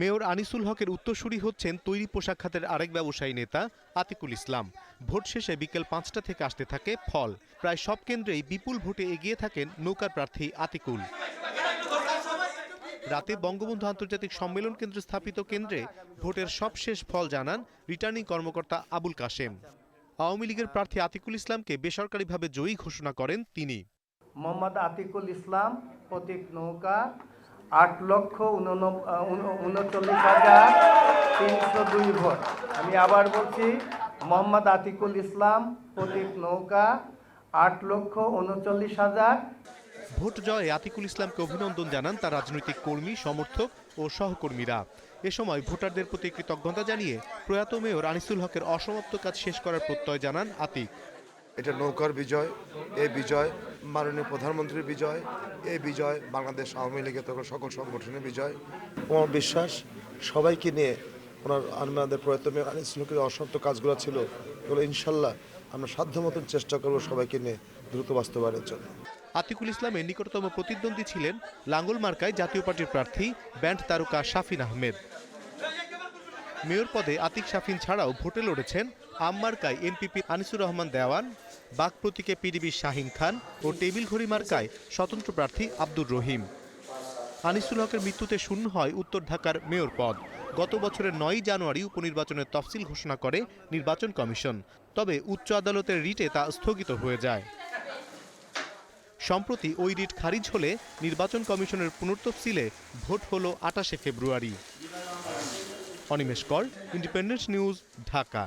Mayor Anisul হকের উত্তরসূরি হচ্ছেন তৈরি পোশাক খাতের আরেক ব্যবসায়ী নেতা আতিকুল ইসলাম। ভোট শেষে বিকেল পাঁচটা থেকে আসতে থাকে ফল। প্রায় সব কেন্দ্রেই বিপুল ভোটে এগিয়ে থাকেন নৌকার প্রার্থী আতিকুল। রাতে বঙ্গবন্ধু আন্তর্জাতিক সম্মেলন কেন্দ্র স্থাপিত কেন্দ্রে ভোটের সবশেষ ফল জানান রিটার্নিং কর্মকর্তা আবুল কাশেম। আওয়ামী লীগের প্রার্থী আতিকুল ইসলামকে বেসরকারিভাবে জয়ী ঘোষণা করেন তিনি। মোহাম্মদ আতিকুল ইসলাম প্রতীক নৌকা আট লক্ষ উনচল্লিশ হাজার তিনশো দুই ভোট। আমি আবার বলছি, মোহাম্মদ আতিকুল ইসলাম প্রতীক নৌকা, আট লক্ষ উনচল্লিশ হাজার। ভোট জয়ে আতিকুল ইসলামকে অভিনন্দন জানান তার রাজনৈতিক কর্মী, সমর্থক ও সহকর্মীরা। এ সময় ভোটারদের প্রতি কৃতজ্ঞতা জানিয়ে প্রয়াত মেয়র আনিসুল হকের অসমাপ্ত কাজ শেষ করার প্রত্যয় জানান আতিক। এটা নৌকার বিজয় এই বিজয় মাননীয় প্রধানমন্ত্রীর বিজয় এই বিজয় বাংলাদেশ আওয়ামী লীগের তখন সকল সংগঠনের বিজয়। আমার বিশ্বাস সবাইকে নিয়ে ওনার আমাদের প্রয়ত্নে আনিসুলকের অসমাপ্ত কাজগুলো ছিল এগুলো ইনশাল্লাহ আমরা সাধ্য মতন চেষ্টা করব সবাইকে নিয়ে দ্রুত বাস্তবায়নের জন্য। আতিকুল ইসলামের নিকটতম প্রতিদ্বন্দ্বী ছিলেন লাঙ্গল মার্কায় জাতীয় পার্টির প্রার্থী ব্যান্ড তারকা শাফিন আহমেদ। মেয়র পদে আতিক শাফিন ছাড়াও ভোটে লড়েছেন আম মার্কায় এনপিপি আনিসুর রহমান দেওয়ান, বাক প্রতীকে পিডিবির শাহিন খান ও টেবিল ঘড়ি মার্কায় স্বতন্ত্র প্রার্থী আব্দুর রহিম। আনিসুল হকের মৃত্যুতে শূন্য হয় উত্তর ঢাকার মেয়র পদ। গত বছরের নয়ই জানুয়ারি উপনির্বাচনের তফসিল ঘোষণা করে নির্বাচন কমিশন। তবে উচ্চ আদালতের রিটে তা স্থগিত হয়ে যায়। সম্প্রতি ওই রিট খারিজ হলে নির্বাচন কমিশনের পুনর্তফসিলে ভোট হলো আটাশে ফেব্রুয়ারি। অনিমেষ কর ইন্ডিপেন্ডেন্স নিউজ ঢাকা